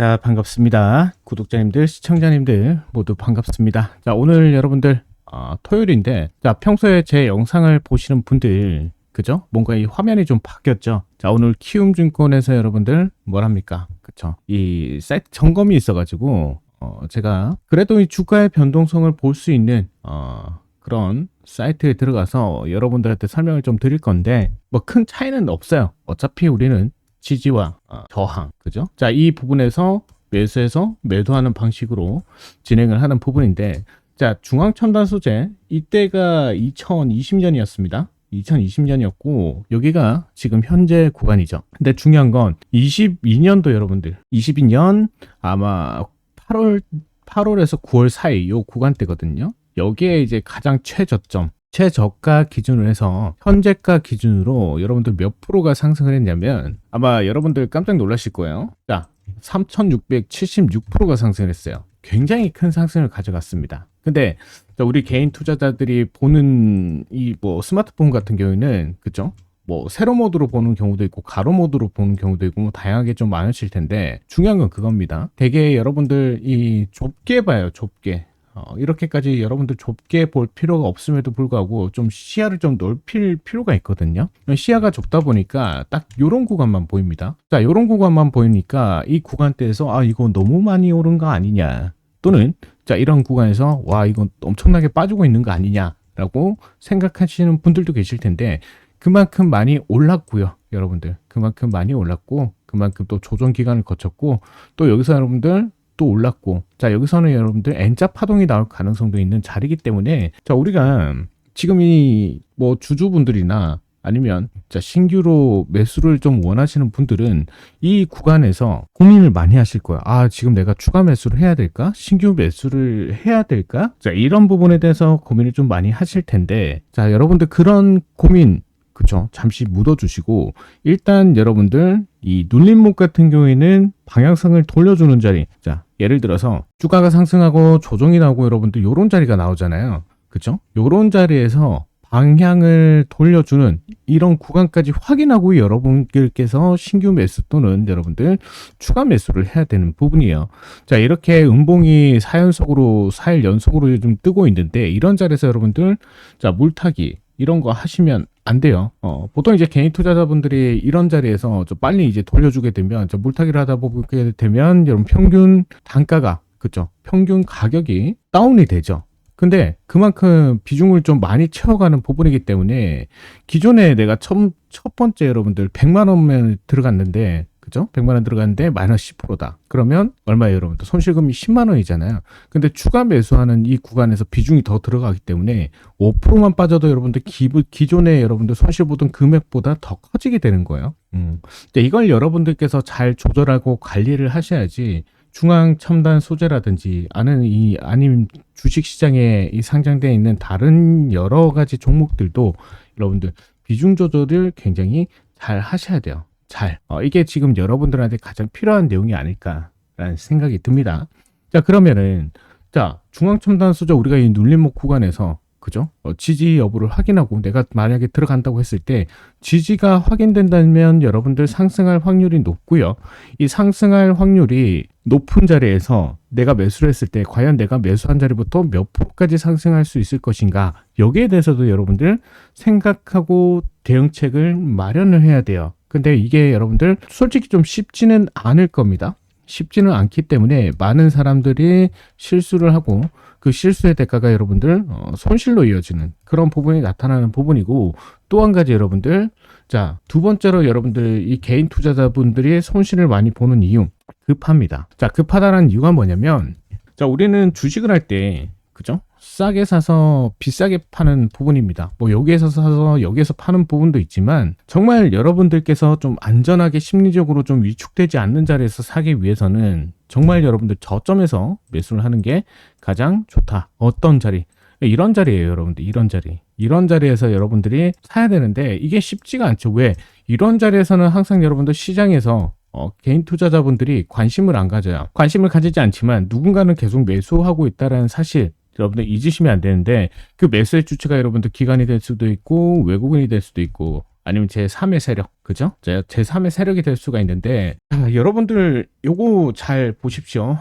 자, 반갑습니다. 구독자님들, 시청자님들 모두 반갑습니다. 자, 오늘 여러분들 어, 토요일인데 자, 평소에 제 영상을 보시는 분들 그죠? 뭔가 이 화면이 좀 바뀌었죠. 자, 오늘 키움증권에서 여러분들 뭐랍니까? 그쵸? 이 사이트 점검이 있어가지고 어, 제가 그래도 이 주가의 변동성을 볼 수 있는 어, 그런 사이트에 들어가서 여러분들한테 설명을 좀 드릴 건데 뭐 큰 차이는 없어요. 어차피 우리는 지지와 어, 저항, 그죠? 자, 이 부분에서 매수해서 매도하는 방식으로 진행을 하는 부분인데, 자, 중앙첨단 소재, 이때가 2020년이었습니다. 2020년이었고, 여기가 지금 현재 구간이죠. 근데 중요한 건 22년도 여러분들, 22년 아마 8월, 8월에서 9월 사이 요 구간대거든요. 여기에 이제 가장 최저점, 최저가 기준으로 해서 현재가 기준으로 여러분들 몇 프로가 상승을 했냐면 아마 여러분들 깜짝 놀라실 거예요. 자, 3,676%가 상승을 했어요. 굉장히 큰 상승을 가져갔습니다. 근데 우리 개인 투자자들이 보는 이 뭐 스마트폰 같은 경우에는 그죠? 뭐 세로 모드로 보는 경우도 있고 가로 모드로 보는 경우도 있고 뭐 다양하게 좀 많으실 텐데 중요한 건 그겁니다. 되게 여러분들 이 좁게 봐요, 좁게. 어, 이렇게까지 여러분들 좁게 볼 필요가 없음에도 불구하고 좀 시야를 좀 넓힐 필요가 있거든요. 시야가 좁다 보니까 딱 요런 구간만 보입니다. 자, 요런 구간만 보이니까 이 구간대에서 아, 이거 너무 많이 오른 거 아니냐. 또는 자, 이런 구간에서 와, 이건 엄청나게 빠지고 있는 거 아니냐라고 생각하시는 분들도 계실 텐데 그만큼 많이 올랐고요. 여러분들. 그만큼 많이 올랐고 그만큼 또 조정 기간을 거쳤고 또 여기서 여러분들 또 올랐고 자 여기서는 여러분들 N자 파동이 나올 가능성도 있는 자리이기 때문에 자 우리가 지금 이 뭐 주주분들이나 아니면 자 신규로 매수를 좀 원하시는 분들은 이 구간에서 고민을 많이 하실 거예요. 아 지금 내가 추가 매수를 해야 될까? 신규 매수를 해야 될까? 자 이런 부분에 대해서 고민을 좀 많이 하실 텐데 자 여러분들 그런 고민 그쵸. 잠시 묻어주시고, 일단 여러분들, 이 눌림목 같은 경우에는 방향성을 돌려주는 자리. 자, 예를 들어서, 주가가 상승하고 조정이 나오고 여러분들 요런 자리가 나오잖아요. 그쵸? 요런 자리에서 방향을 돌려주는 이런 구간까지 확인하고 여러분들께서 신규 매수 또는 여러분들 추가 매수를 해야 되는 부분이에요. 자, 이렇게 음봉이 4연속으로, 4일 연속으로 좀 뜨고 있는데, 이런 자리에서 여러분들, 자, 물타기, 이런 거 하시면 안 돼요. 어, 보통 이제 개인 투자자분들이 이런 자리에서 좀 빨리 이제 돌려주게 되면, 저 물타기를 하다 보게 되면, 여러분 평균 단가가, 그죠? 평균 가격이 다운이 되죠. 근데 그만큼 비중을 좀 많이 채워가는 부분이기 때문에 기존에 내가 첫, 첫 번째 여러분들 100만 원면 들어갔는데 그죠? 100만 원 들어갔는데 마이너스 10%다. 그러면 얼마예요, 여러분들? 손실금이 10만 원이잖아요. 근데 추가 매수하는 이 구간에서 비중이 더 들어가기 때문에 5%만 빠져도 여러분들 기, 기존에 여러분들 손실 보던 금액보다 더 커지게 되는 거예요. 음. 이걸 여러분들께서 잘 조절하고 관리를 하셔야지 중앙 첨단 소재라든지 아는 이 아니면 주식 시장에 이 상장되어 있는 다른 여러 가지 종목들도 여러분들 비중 조절을 굉장히 잘 하셔야 돼요. 잘. 어, 이게 지금 여러분들한테 가장 필요한 내용이 아닐까라는 생각이 듭니다. 자, 그러면은 자, 중앙 첨단 소재 우리가 이 눌림목 구간에서 그죠? 어, 지지 여부를 확인하고 내가 만약에 들어간다고 했을 때 지지가 확인된다면 여러분들 상승할 확률이 높고요. 이 상승할 확률이 높은 자리에서 내가 매수를 했을 때 과연 내가 매수한 자리부터 몇 프로까지 상승할 수 있을 것인가 여기에 대해서도 여러분들 생각하고 대응책을 마련을 해야 돼요. 근데 이게 여러분들 솔직히 좀 쉽지는 않을 겁니다. 쉽지는 않기 때문에 많은 사람들이 실수를 하고 그 실수의 대가가 여러분들 어, 손실로 이어지는 그런 부분이 나타나는 부분이고 또 한 가지 여러분들 자 두 번째로 여러분들 이 개인 투자자분들이 손실을 많이 보는 이유 급합니다. 자 급하다는 이유가 뭐냐면 자 우리는 주식을 할 때 그죠? 싸게 사서 비싸게 파는 부분입니다. 뭐 여기에서 사서 여기에서 파는 부분도 있지만 정말 여러분들께서 좀 안전하게 심리적으로 좀 위축되지 않는 자리에서 사기 위해서는 정말 여러분들 저점에서 매수를 하는 게 가장 좋다. 어떤 자리? 이런 자리예요, 여러분들. 이런 자리. 이런 자리에서 여러분들이 사야 되는데 이게 쉽지가 않죠. 왜? 이런 자리에서는 항상 여러분들 시장에서 어, 개인 투자자분들이 관심을 안 가져요. 관심을 가지지 않지만 누군가는 계속 매수하고 있다는 사실 여러분들 잊으시면 안 되는데 그 매수의 주체가 여러분들 기관이 될 수도 있고 외국인이 될 수도 있고 아니면 제3의 세력, 그죠? 제, 제3의 세력이 될 수가 있는데, 자, 여러분들 요거 잘 보십시오.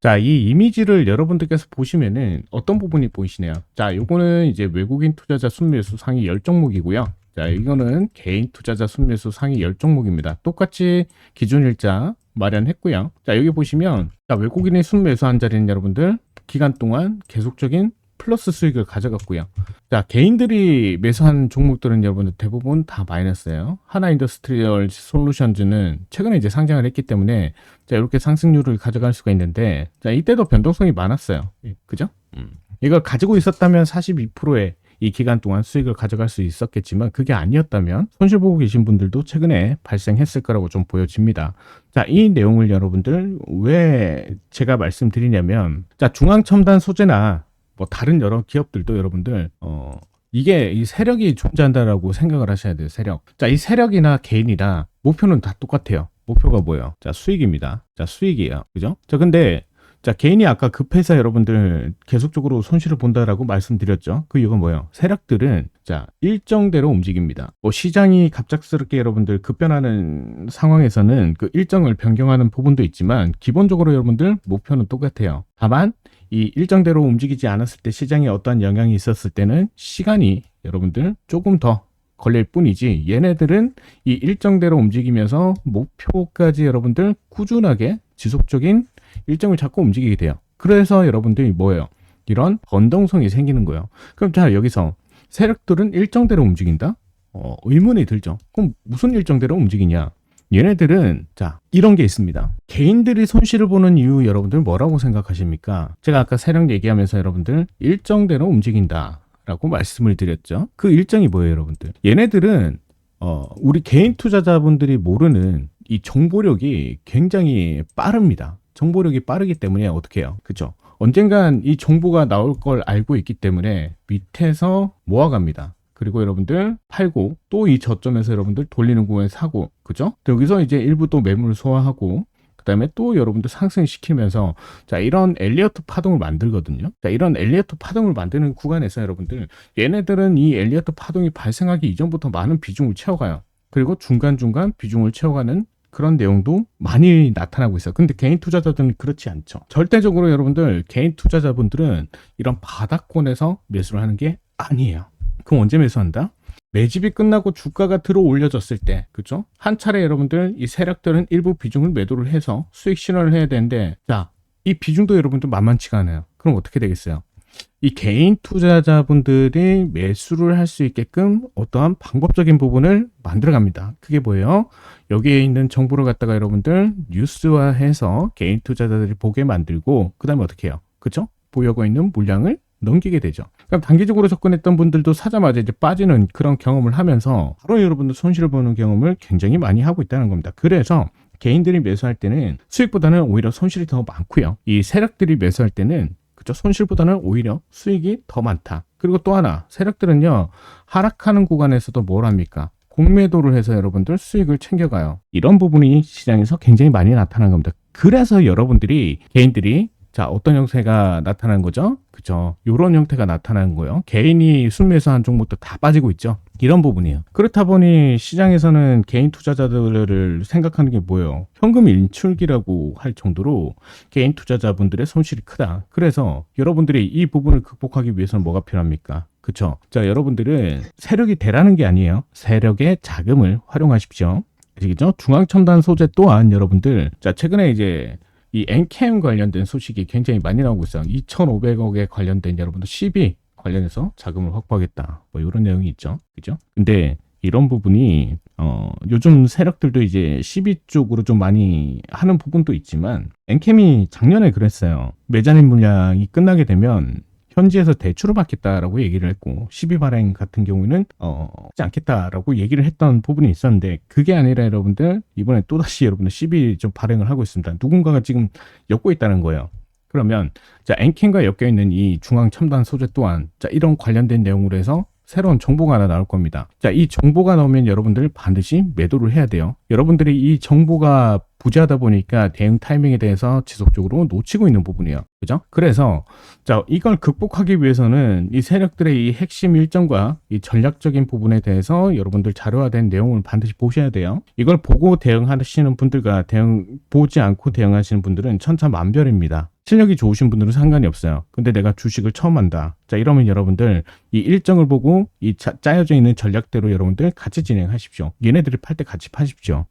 자, 이 이미지를 여러분들께서 보시면은 어떤 부분이 보이시나요? 자, 요거는 이제 외국인 투자자 순매수 상위 10종목이고요. 자, 이거는 개인 투자자 순매수 상위 10종목입니다. 똑같이 기준 일자 마련했고요. 자, 여기 보시면 자, 외국인이 순매수 한 자리는 여러분들 기간 동안 계속적인 플러스 수익을 가져갔고요. 자, 개인들이 매수한 종목들은 여러분들 대부분 다 마이너스예요. 하나 인더스트리얼 솔루션즈는 최근에 이제 상장을 했기 때문에 자, 이렇게 상승률을 가져갈 수가 있는데 자, 이때도 변동성이 많았어요. 예, 그죠? 음. 이걸 가지고 있었다면 42%의 이 기간 동안 수익을 가져갈 수 있었겠지만 그게 아니었다면 손실 보고 계신 분들도 최근에 발생했을 거라고 좀 보여집니다. 자, 이 내용을 여러분들 왜 제가 말씀드리냐면 자, 중앙 첨단 소재나 뭐 다른 여러 기업들도 여러분들 어 이게 이 세력이 존재한다라고 생각을 하셔야 돼요. 세력. 자, 이 세력이나 개인이나 목표는 다 똑같아요. 목표가 뭐예요? 자, 수익입니다. 자, 수익이에요. 그죠? 자, 근데 자, 개인이 아까 급해서 여러분들 계속적으로 손실을 본다라고 말씀드렸죠. 그 이유가 뭐예요? 세력들은 자, 일정대로 움직입니다. 뭐 시장이 갑작스럽게 여러분들 급변하는 상황에서는 그 일정을 변경하는 부분도 있지만 기본적으로 여러분들 목표는 똑같아요. 다만 이 일정대로 움직이지 않았을 때 시장에 어떠한 영향이 있었을 때는 시간이 여러분들 조금 더 걸릴 뿐이지 얘네들은 이 일정대로 움직이면서 목표까지 여러분들 꾸준하게 지속적인 일정을 잡고 움직이게 돼요. 그래서 여러분들이 뭐예요? 이런 변동성이 생기는 거예요. 그럼 자 여기서 세력들은 일정대로 움직인다? 어, 의문이 들죠. 그럼 무슨 일정대로 움직이냐? 얘네들은 자 이런 게 있습니다. 개인들이 손실을 보는 이유 여러분들 뭐라고 생각하십니까? 제가 아까 세력 얘기하면서 여러분들 일정대로 움직인다 라고 말씀을 드렸죠. 그 일정이 뭐예요, 여러분들? 얘네들은 어, 우리 개인 투자자분들이 모르는 이 정보력이 굉장히 빠릅니다. 정보력이 빠르기 때문에 어떻게 해요? 그죠? 언젠간 이 정보가 나올 걸 알고 있기 때문에 밑에서 모아갑니다. 그리고 여러분들 팔고 또 이 저점에서 여러분들 돌리는 구간에 사고 그죠? 여기서 이제 일부 또 매물을 소화하고 그 다음에 또 여러분들 상승시키면서 자 이런 엘리어트 파동을 만들거든요. 자 이런 엘리어트 파동을 만드는 구간에서 여러분들 얘네들은 이 엘리어트 파동이 발생하기 이전부터 많은 비중을 채워가요. 그리고 중간중간 비중을 채워가는 그런 내용도 많이 나타나고 있어요. 근데 개인 투자자들은 그렇지 않죠. 절대적으로 여러분들 개인 투자자분들은 이런 바닥권에서 매수를 하는 게 아니에요. 그럼 언제 매수한다? 매집이 끝나고 주가가 들어 올려졌을 때, 그죠? 한 차례 여러분들 이 세력들은 일부 비중을 매도를 해서 수익 신호를 해야 되는데, 자, 이 비중도 여러분들 만만치가 않아요. 그럼 어떻게 되겠어요? 이 개인 투자자분들이 매수를 할 수 있게끔 어떠한 방법적인 부분을 만들어 갑니다. 그게 뭐예요? 여기에 있는 정보를 갖다가 여러분들 뉴스화해서 개인 투자자들이 보게 만들고, 그 다음에 어떻게 해요? 그쵸? 보유하고 있는 물량을 넘기게 되죠. 그럼 단기적으로 접근했던 분들도 사자마자 이제 빠지는 그런 경험을 하면서 바로 여러분들 손실을 보는 경험을 굉장히 많이 하고 있다는 겁니다. 그래서 개인들이 매수할 때는 수익보다는 오히려 손실이 더 많고요. 이 세력들이 매수할 때는 그죠 손실보다는 오히려 수익이 더 많다. 그리고 또 하나 세력들은요 하락하는 구간에서도 뭘 합니까? 공매도를 해서 여러분들 수익을 챙겨가요. 이런 부분이 시장에서 굉장히 많이 나타난 겁니다. 그래서 여러분들이 개인들이 자, 어떤 형태가 나타나는 거죠? 그죠. 요런 형태가 나타나는 거예요. 개인이 순매수한 종목도 다 빠지고 있죠. 이런 부분이에요. 그렇다 보니 시장에서는 개인 투자자들을 생각하는 게 뭐예요? 현금 인출기라고 할 정도로 개인 투자자분들의 손실이 크다. 그래서 여러분들이 이 부분을 극복하기 위해서는 뭐가 필요합니까? 그쵸. 자, 여러분들은 세력이 되라는 게 아니에요. 세력의 자금을 활용하십시오. 아시겠죠? 중앙첨단 소재 또한 여러분들, 자, 최근에 이제 이 엔캠 관련된 소식이 굉장히 많이 나오고 있어요. 2,500억에 관련된 여러분들 12 관련해서 자금을 확보하겠다. 뭐 이런 내용이 있죠. 그죠? 근데 이런 부분이 어 요즘 세력들도 이제 12 쪽으로 좀 많이 하는 부분도 있지만 엔캠이 작년에 그랬어요. 매장인 물량이 끝나게 되면 현지에서 대출을 받겠다라고 얘기를 했고 12 발행 같은 경우에는 어 하지 않겠다라고 얘기를 했던 부분이 있었는데 그게 아니라 여러분들 이번에 또다시 여러분들 12좀 발행을 하고 있습니다. 누군가가 지금 엮고 있다는 거예요. 그러면 자 엔캔과 엮여 있는 이 중앙 첨단 소재 또한 자 이런 관련된 내용으로 해서 새로운 정보가 하나 나올 겁니다. 자, 이 정보가 나오면 여러분들 반드시 매도를 해야 돼요. 여러분들이 이 정보가 부재하다 보니까 대응 타이밍에 대해서 지속적으로 놓치고 있는 부분이에요. 그죠? 그래서 자, 이걸 극복하기 위해서는 이 세력들의 이 핵심 일정과 이 전략적인 부분에 대해서 여러분들 자료화된 내용을 반드시 보셔야 돼요. 이걸 보고 대응하시는 분들과 대응 보지 않고 대응하시는 분들은 천차만별입니다. 실력이 좋으신 분들은 상관이 없어요. 근데 내가 주식을 처음 한다. 자, 이러면 여러분들 이 일정을 보고 이 짜, 짜여져 있는 전략대로 여러분들 같이 진행하십시오. 얘네들이 팔 때 같이 파십시오.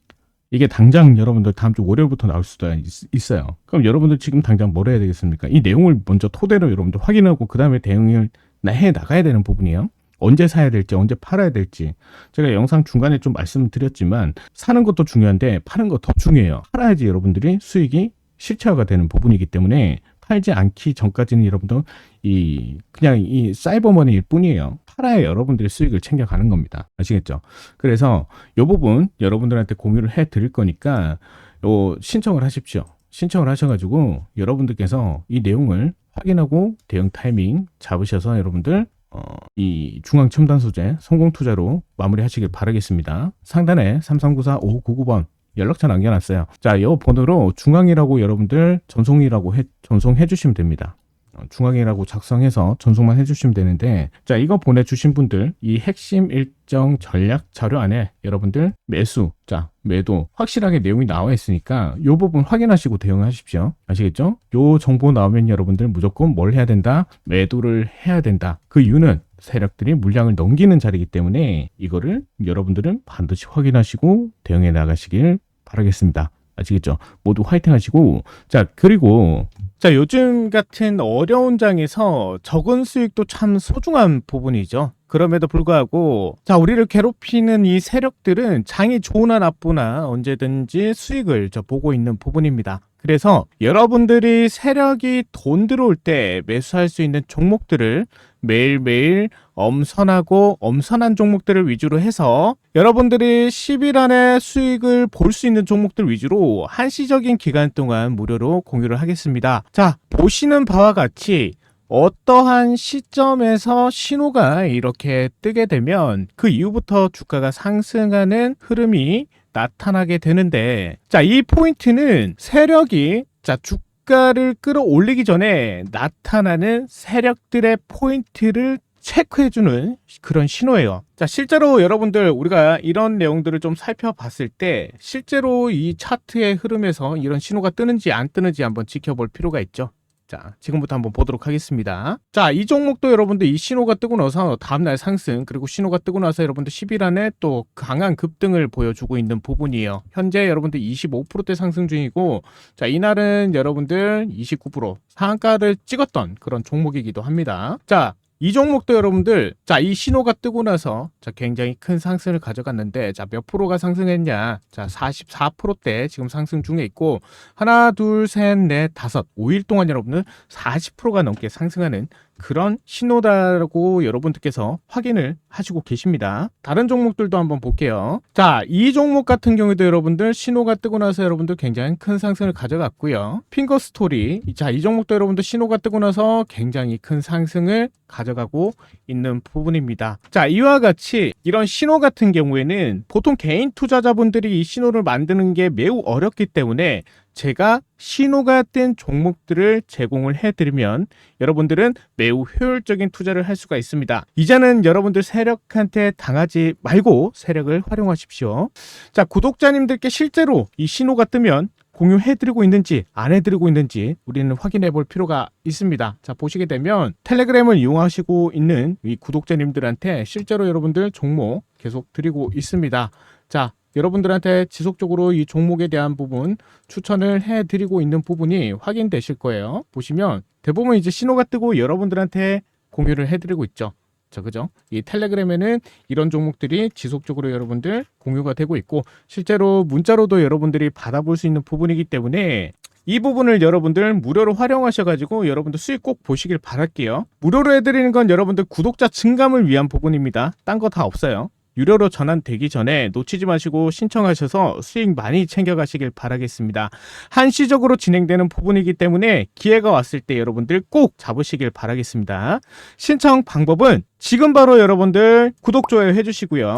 이게 당장 여러분들 다음 주 월요일부터 나올 수도 있, 어요 그럼 여러분들 지금 당장 뭘 해야 되겠습니까? 이 내용을 먼저 토대로 여러분들 확인하고 그 다음에 대응을 나- 해 나가야 되는 부분이에요. 언제 사야 될지, 언제 팔아야 될지. 제가 영상 중간에 좀 말씀을 드렸지만 사는 것도 중요한데 파는 거더 중요해요. 팔아야지 여러분들이 수익이 실체화가 되는 부분이기 때문에 팔지 않기 전까지는 여러분들 이 그냥 이 사이버머니일 뿐이에요. 팔아야 여러분들이 수익을 챙겨가는 겁니다. 아시겠죠? 그래서 이 부분 여러분들한테 공유를 해 드릴 거니까 요 신청을 하십시오. 신청을 하셔가지고 여러분들께서 이 내용을 확인하고 대응 타이밍 잡으셔서 여러분들 어, 이 중앙 첨단 소재 성공 투자로 마무리하시길 바라겠습니다. 상단에 3394-5599번 연락처 남겨놨어요. 자, 이 번호로 중앙이라고 여러분들 전송이라고 해, 전송해 주시면 됩니다. 어, 중앙이라고 작성해서 전송만 해주시면 되는데 자 이거 보내주신 분들 이 핵심 일정 전략 자료 안에 여러분들 매수 자 매도 확실하게 내용이 나와 있으니까 요 부분 확인하시고 대응하십시오. 아시겠죠? 요 정보 나오면 여러분들 무조건 뭘 해야 된다? 매도를 해야 된다. 그 이유는 세력들이 물량을 넘기는 자리이기 때문에 이거를 여러분들은 반드시 확인하시고 대응해 나가시길 바라겠습니다 아시겠죠? 모두 화이팅 하시고 자 그리고 자, 요즘 같은 어려운 장에서 적은 수익도 참 소중한 부분이죠. 그럼에도 불구하고, 자, 우리를 괴롭히는 이 세력들은 장이 좋으나 나쁘나 언제든지 수익을 저 보고 있는 부분입니다. 그래서 여러분들이 세력이 돈 들어올 때 매수할 수 있는 종목들을 매일매일 엄선하고 엄선한 종목들을 위주로 해서 여러분들이 10일 안에 수익을 볼 수 있는 종목들 위주로 한시적인 기간 동안 무료로 공유를 하겠습니다. 자, 보시는 바와 같이 어떠한 시점에서 신호가 이렇게 뜨게 되면 그 이후부터 주가가 상승하는 흐름이 나타나게 되는데 자, 이 포인트는 세력이 자, 주가를 끌어올리기 전에 나타나는 세력들의 포인트를 체크해주는 그런 신호예요. 자, 실제로 여러분들 우리가 이런 내용들을 좀 살펴봤을 때 실제로 이 차트의 흐름에서 이런 신호가 뜨는지 안 뜨는지 한번 지켜볼 필요가 있죠. 자, 지금부터 한번 보도록 하겠습니다. 자, 이 종목도 여러분들 이 신호가 뜨고 나서 다음날 상승, 그리고 신호가 뜨고 나서 여러분들 10일 안에 또 강한 급등을 보여주고 있는 부분이에요. 현재 여러분들 25%대 상승 중이고, 자, 이날은 여러분들 29% 상한가를 찍었던 그런 종목이기도 합니다. 자, 이 종목도 여러분들 자 이 신호가 뜨고 나서 자 굉장히 큰 상승을 가져갔는데 자 몇 프로가 상승했냐? 자 44%대 지금 상승 중에 있고 하나 둘 셋 넷 다섯 5일 동안 여러분들 40%가 넘게 상승하는 그런 신호다라고 여러분들께서 확인을 하시고 계십니다. 다른 종목들도 한번 볼게요. 자, 이 종목 같은 경우도 여러분들 신호가 뜨고 나서 여러분들 굉장히 큰 상승을 가져갔고요. 핑거 스토리. 자, 이 종목도 여러분들 신호가 뜨고 나서 굉장히 큰 상승을 가져가고 있는 부분입니다. 자, 이와 같이 이런 신호 같은 경우에는 보통 개인 투자자분들이 이 신호를 만드는 게 매우 어렵기 때문에 제가 신호가 뜬 종목들을 제공을 해드리면 여러분들은 매우 효율적인 투자를 할 수가 있습니다. 이제는 여러분들 세력한테 당하지 말고 세력을 활용하십시오. 자, 구독자님들께 실제로 이 신호가 뜨면 공유해드리고 있는지 안 해드리고 있는지 우리는 확인해 볼 필요가 있습니다. 자 보시게 되면 텔레그램을 이용하시고 있는 이 구독자님들한테 실제로 여러분들 종목 계속 드리고 있습니다. 자 여러분들한테 지속적으로 이 종목에 대한 부분 추천을 해드리고 있는 부분이 확인되실 거예요. 보시면 대부분 이제 신호가 뜨고 여러분들한테 공유를 해드리고 있죠. 자, 그죠? 이 텔레그램에는 이런 종목들이 지속적으로 여러분들 공유가 되고 있고 실제로 문자로도 여러분들이 받아볼 수 있는 부분이기 때문에 이 부분을 여러분들 무료로 활용하셔가지고 여러분들 수익 꼭 보시길 바랄게요. 무료로 해드리는 건 여러분들 구독자 증감을 위한 부분입니다. 딴 거 다 없어요. 유료로 전환되기 전에 놓치지 마시고 신청하셔서 수익 많이 챙겨가시길 바라겠습니다. 한시적으로 진행되는 부분이기 때문에 기회가 왔을 때 여러분들 꼭 잡으시길 바라겠습니다. 신청 방법은 지금 바로 여러분들 구독, 좋아요 해주시고요.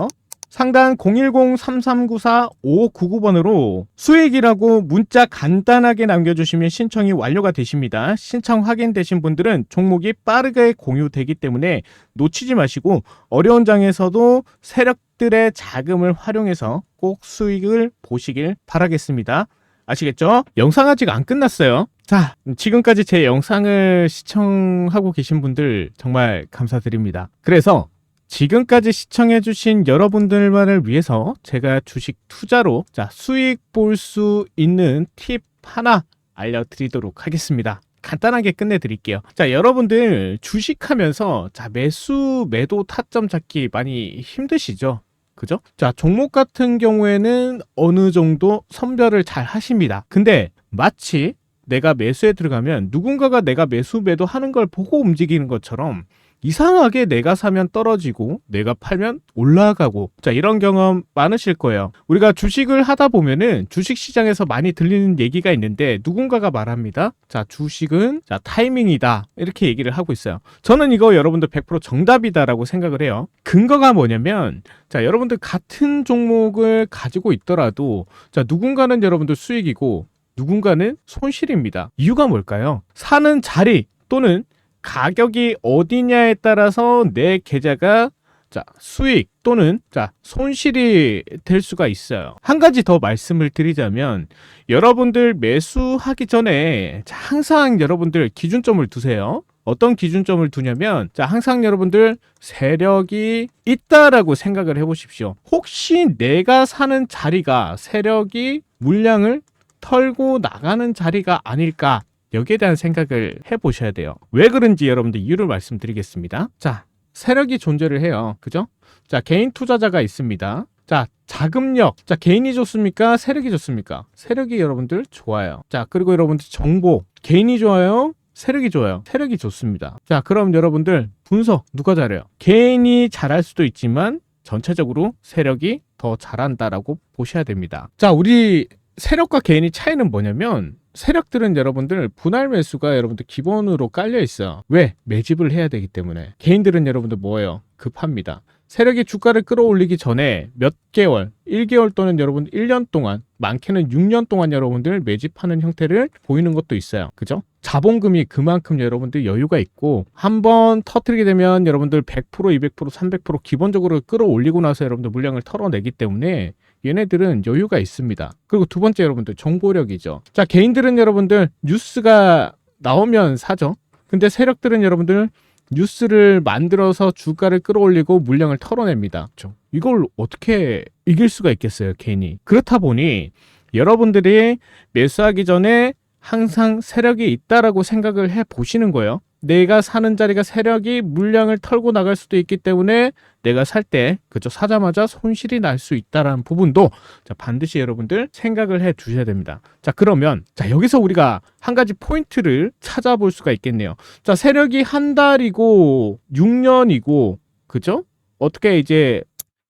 상단 010-3394-5599번으로 수익이라고 문자 간단하게 남겨주시면 신청이 완료가 되십니다. 신청 확인되신 분들은 종목이 빠르게 공유되기 때문에 놓치지 마시고 어려운 장에서도 세력들의 자금을 활용해서 꼭 수익을 보시길 바라겠습니다. 아시겠죠? 영상 아직 안 끝났어요. 자, 지금까지 제 영상을 시청하고 계신 분들 정말 감사드립니다. 그래서 지금까지 시청해주신 여러분들만을 위해서 제가 주식 투자로 자, 수익 볼 수 있는 팁 하나 알려드리도록 하겠습니다. 간단하게 끝내드릴게요. 자, 여러분들 주식하면서 자, 매수, 매도 타점 잡기 많이 힘드시죠? 그죠? 자, 종목 같은 경우에는 어느 정도 선별을 잘 하십니다. 근데 마치 내가 매수에 들어가면 누군가가 내가 매수 매도 하는 걸 보고 움직이는 것처럼 이상하게 내가 사면 떨어지고 내가 팔면 올라가고 자 이런 경험 많으실 거예요. 우리가 주식을 하다 보면은 주식 시장에서 많이 들리는 얘기가 있는데 누군가가 말합니다. 자 주식은 자 타이밍이다 이렇게 얘기를 하고 있어요. 저는 이거 여러분들 100% 정답이다라고 생각을 해요. 근거가 뭐냐면 자 여러분들 같은 종목을 가지고 있더라도 자 누군가는 여러분들 수익이고 누군가는 손실입니다. 이유가 뭘까요? 사는 자리 또는 가격이 어디냐에 따라서 내 계좌가 자, 수익 또는 자, 손실이 될 수가 있어요. 한 가지 더 말씀을 드리자면 여러분들 매수하기 전에 자, 항상 여러분들 기준점을 두세요. 어떤 기준점을 두냐면 자, 항상 여러분들 세력이 있다라고 생각을 해 보십시오. 혹시 내가 사는 자리가 세력이 물량을 털고 나가는 자리가 아닐까? 여기에 대한 생각을 해 보셔야 돼요. 왜 그런지 여러분들 이유를 말씀드리겠습니다. 자, 세력이 존재를 해요. 그죠? 자, 개인 투자자가 있습니다. 자, 자금력. 자, 개인이 좋습니까? 세력이 좋습니까? 세력이 여러분들 좋아요. 자, 그리고 여러분들 정보. 개인이 좋아요? 세력이 좋아요. 세력이 좋습니다. 자, 그럼 여러분들 분석 누가 잘해요? 개인이 잘할 수도 있지만 전체적으로 세력이 더 잘한다라고 보셔야 됩니다. 자, 우리 세력과 개인의 차이는 뭐냐면 세력들은 여러분들 분할 매수가 여러분들 기본으로 깔려 있어요. 왜? 매집을 해야 되기 때문에. 개인들은 여러분들 뭐예요? 급합니다. 세력이 주가를 끌어올리기 전에 몇 개월, 1개월 또는 여러분 1년 동안, 많게는 6년 동안 여러분들 매집하는 형태를 보이는 것도 있어요. 그죠? 자본금이 그만큼 여러분들 여유가 있고 한 번 터트리게 되면 여러분들 100%, 200%, 300% 기본적으로 끌어올리고 나서 여러분들 물량을 털어내기 때문에 얘네들은 여유가 있습니다. 그리고 두 번째 여러분들 정보력이죠. 자, 개인들은 여러분들 뉴스가 나오면 사죠. 근데 세력들은 여러분들 뉴스를 만들어서 주가를 끌어올리고 물량을 털어냅니다. 이걸 어떻게 이길 수가 있겠어요, 개인이. 그렇다 보니 여러분들이 매수하기 전에 항상 세력이 있다라고 생각을 해 보시는 거예요. 내가 사는 자리가 세력이 물량을 털고 나갈 수도 있기 때문에 내가 살 때 그죠 사자마자 손실이 날 수 있다라는 부분도 자, 반드시 여러분들 생각을 해 두셔야 됩니다. 자 그러면 자 여기서 우리가 한 가지 포인트를 찾아볼 수가 있겠네요. 자 세력이 한 달이고 6년이고 그죠? 어떻게 이제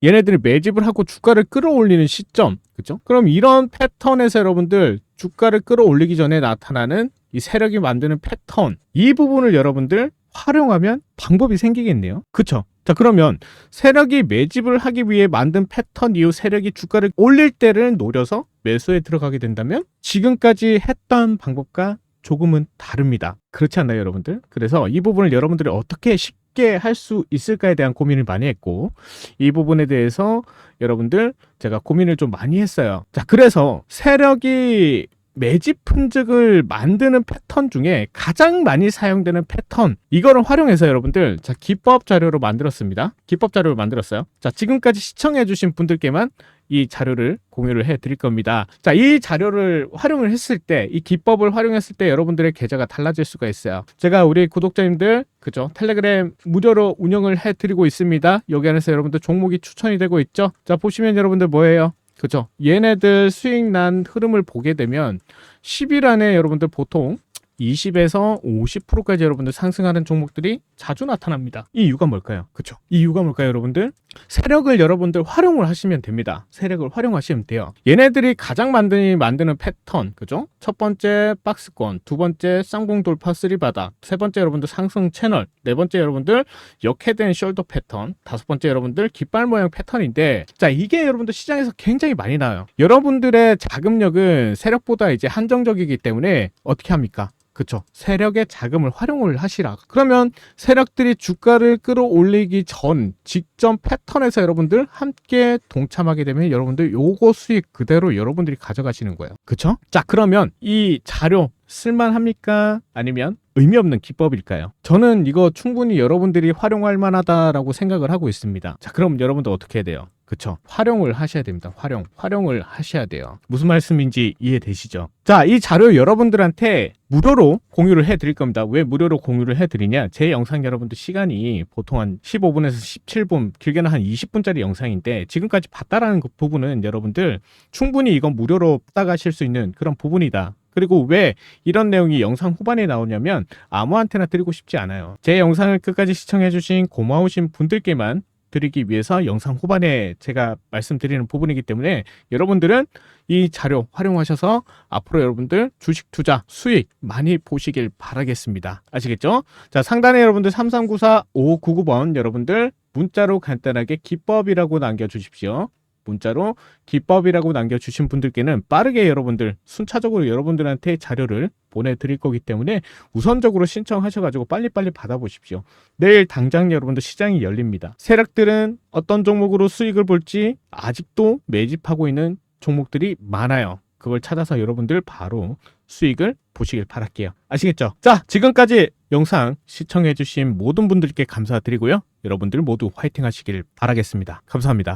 얘네들이 매집을 하고 주가를 끌어올리는 시점 그죠? 그럼 이런 패턴에서 여러분들 주가를 끌어올리기 전에 나타나는 이 세력이 만드는 패턴 이 부분을 여러분들 활용하면 방법이 생기겠네요. 그쵸? 자 그러면 세력이 매집을 하기 위해 만든 패턴 이후 세력이 주가를 올릴 때를 노려서 매수에 들어가게 된다면 지금까지 했던 방법과 조금은 다릅니다. 그렇지 않나요, 여러분들? 그래서 이 부분을 여러분들이 어떻게 쉽게 할 수 있을까에 대한 고민을 많이 했고 이 부분에 대해서 여러분들 제가 고민을 좀 많이 했어요. 자, 그래서 세력이 매집 품직을 만드는 패턴 중에 가장 많이 사용되는 패턴. 이거를 활용해서 여러분들 자 기법 자료로 만들었습니다. 기법 자료를 만들었어요. 자 지금까지 시청해 주신 분들께만 이 자료를 공유를 해 드릴 겁니다. 자 이 자료를 활용을 했을 때 이 기법을 활용했을 때 여러분들의 계좌가 달라질 수가 있어요. 제가 우리 구독자님들 그죠? 텔레그램 무료로 운영을 해 드리고 있습니다. 여기 안에서 여러분들 종목이 추천이 되고 있죠? 자 보시면 여러분들 뭐예요 그죠? 얘네들 수익 난 흐름을 보게 되면 10일 안에 여러분들 보통 20에서 50%까지 여러분들 상승하는 종목들이 자주 나타납니다. 이 이유가 뭘까요? 그쵸? 이 이유가 뭘까요, 여러분들? 세력을 여러분들 활용을 하시면 됩니다. 세력을 활용하시면 돼요. 얘네들이 가장 만드는, 만드는 패턴, 그죠? 첫 번째 박스권, 두 번째 쌍봉 돌파 쓰리 바닥, 세 번째 여러분들 상승 채널, 네 번째 여러분들 역해된 숄더 패턴, 다섯 번째 여러분들 깃발 모양 패턴인데, 자, 이게 여러분들 시장에서 굉장히 많이 나와요. 여러분들의 자금력은 세력보다 이제 한정적이기 때문에 어떻게 합니까? 그쵸. 세력의 자금을 활용을 하시라. 그러면 세력들이 주가를 끌어올리기 전 직전 패턴에서 여러분들 함께 동참하게 되면 여러분들 요거 수익 그대로 여러분들이 가져가시는 거예요. 그쵸? 자, 그러면 이 자료 쓸만합니까? 아니면 의미 없는 기법일까요? 저는 이거 충분히 여러분들이 활용할 만하다라고 생각을 하고 있습니다. 자, 그럼 여러분들 어떻게 해야 돼요? 그쵸. 활용을 하셔야 됩니다. 활용. 활용을 하셔야 돼요. 무슨 말씀인지 이해되시죠? 자, 이 자료 여러분들한테 무료로 공유를 해 드릴 겁니다. 왜 무료로 공유를 해 드리냐? 제 영상 여러분들 시간이 보통 한 15분에서 17분, 길게는 한 20분짜리 영상인데 지금까지 봤다라는 그 부분은 여러분들 충분히 이건 무료로 따가실 수 있는 그런 부분이다. 그리고 왜 이런 내용이 영상 후반에 나오냐면 아무한테나 드리고 싶지 않아요. 제 영상을 끝까지 시청해주신 고마우신 분들께만 드리기 위해서 영상 후반에 제가 말씀드리는 부분이기 때문에 여러분들은 이 자료 활용하셔서 앞으로 여러분들 주식 투자 수익 많이 보시길 바라겠습니다. 아시겠죠? 자, 상단에 여러분들 3394 5599번 여러분들 문자로 간단하게 기법이라고 남겨주십시오. 문자로 기법이라고 남겨주신 분들께는 빠르게 여러분들 순차적으로 여러분들한테 자료를 보내드릴 거기 때문에 우선적으로 신청하셔가지고 빨리빨리 받아보십시오. 내일 당장 여러분들 시장이 열립니다. 세력들은 어떤 종목으로 수익을 볼지 아직도 매집하고 있는 종목들이 많아요. 그걸 찾아서 여러분들 바로 수익을 보시길 바랄게요. 아시겠죠? 자, 지금까지 영상 시청해주신 모든 분들께 감사드리고요. 여러분들 모두 화이팅 하시길 바라겠습니다. 감사합니다.